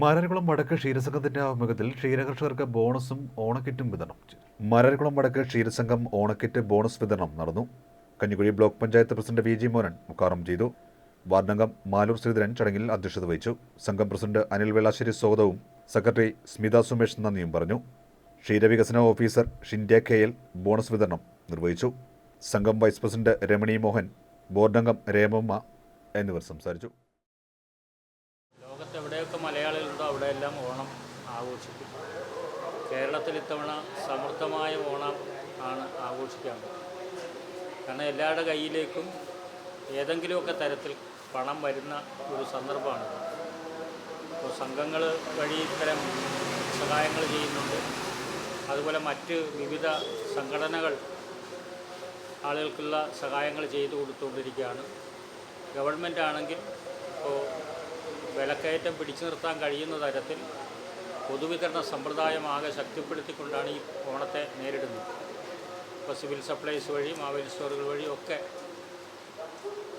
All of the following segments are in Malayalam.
മാരാരിക്കുളം വടക്ക് ക്ഷീരസംഘത്തിന്റെ ആഭിമുഖ്യത്തിൽ ക്ഷീരകർഷകർക്ക് ബോണസും ഓണക്കിറ്റും വിതരണം. ചെയ്തു മാരാരിക്കുളം വടക്ക് ക്ഷീരസംഘം ഓണക്കിറ്റ് ബോണസ് വിതരണം നടന്നു. Kanjikkuzhi block panchayat president V G Mohan ഉദ്ഘാടനം ചെയ്തു. വാർഡംഗം മാലൂർ ശ്രീധരൻ ചടങ്ങിൽ അധ്യക്ഷത വഹിച്ചു. സംഘം പ്രസിഡന്റ് അനിൽ വെള്ളാശ്ശേരി സ്വാഗതവും സെക്രട്ടറി സ്മിത സുമേഷ് നന്ദിയും പറഞ്ഞു. ക്ഷീരവികസന officer Shindya K L bonus വിതരണം നിർവഹിച്ചു. സംഘം വൈസ് പ്രസിഡന്റ് രമണി മോഹൻ ബോർഡംഗം രേമമ്മ എന്നിവർ സംസാരിച്ചു. അവിടെയെല്ലാം ഓണം ആഘോഷിക്കും. കേരളത്തിൽ ഇത്തവണ സമൃദ്ധമായ ഓണം ആണ് ആഘോഷിക്കാൻ കാരണം എല്ലാവരുടെ കയ്യിലേക്കും ഏതെങ്കിലുമൊക്കെ തരത്തിൽ പണം വരുന്ന ഒരു സന്ദർഭമാണ്. അപ്പോൾ സംഘങ്ങൾ വഴി ഇത്തരം സഹായങ്ങൾ ചെയ്യുന്നുണ്ട്. അതുപോലെ മറ്റ് വിവിധ സംഘടനകൾ ആളുകൾക്കുള്ള സഹായങ്ങൾ ചെയ്തു കൊടുത്തുകൊണ്ടിരിക്കുകയാണ്. ഗവൺമെന്റ് ആണെങ്കിൽ ഇപ്പോൾ വിലക്കയറ്റം പിടിച്ചു നിർത്താൻ കഴിയുന്ന തരത്തിൽ പൊതുവിതരണ സമ്പ്രദായം ആകെ ശക്തിപ്പെടുത്തിക്കൊണ്ടാണ് ഈ ഓണത്തെ നേരിടുന്നത്. ഇപ്പോൾ സിവിൽ സപ്ലൈസ് വഴി മാവേലി സ്റ്റോറുകൾ വഴി ഒക്കെ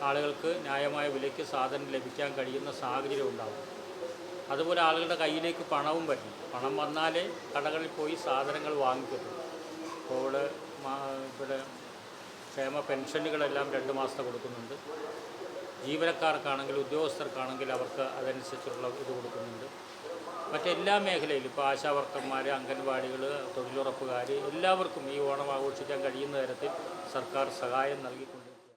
ആളുകൾക്ക് ന്യായമായ വിലയ്ക്ക് സാധനം ലഭിക്കാൻ കഴിയുന്ന സാഹചര്യം ഉണ്ടാകും അതുപോലെ ആളുകളുടെ കയ്യിലേക്ക് പണവും വരും. പണം വന്നാലേ കടകളിൽ പോയി സാധനങ്ങൾ വാങ്ങിക്കത്തുള്ളൂ. കോവിഡ് ഇവിടെ ക്ഷേമ പെൻഷനുകളെല്ലാം രണ്ട് മാസത്തെ കൊടുക്കുന്നുണ്ട്. ജീവനക്കാർക്കാണെങ്കിൽ ഉദ്യോഗസ്ഥർക്കാണെങ്കിൽ അവർക്ക് അതനുസരിച്ചുള്ള ഇത് കൊടുക്കുന്നുണ്ട്. മറ്റെല്ലാ മേഖലയിലും ഇപ്പോൾ ആശാവർക്കന്മാർ അംഗൻവാടികൾ തൊഴിലുറപ്പുകാർ എല്ലാവർക്കും ഈ ഓണം ആഘോഷിക്കാൻ കഴിയുന്ന തരത്തിൽ സർക്കാർ സഹായം നൽകിക്കൊണ്ട്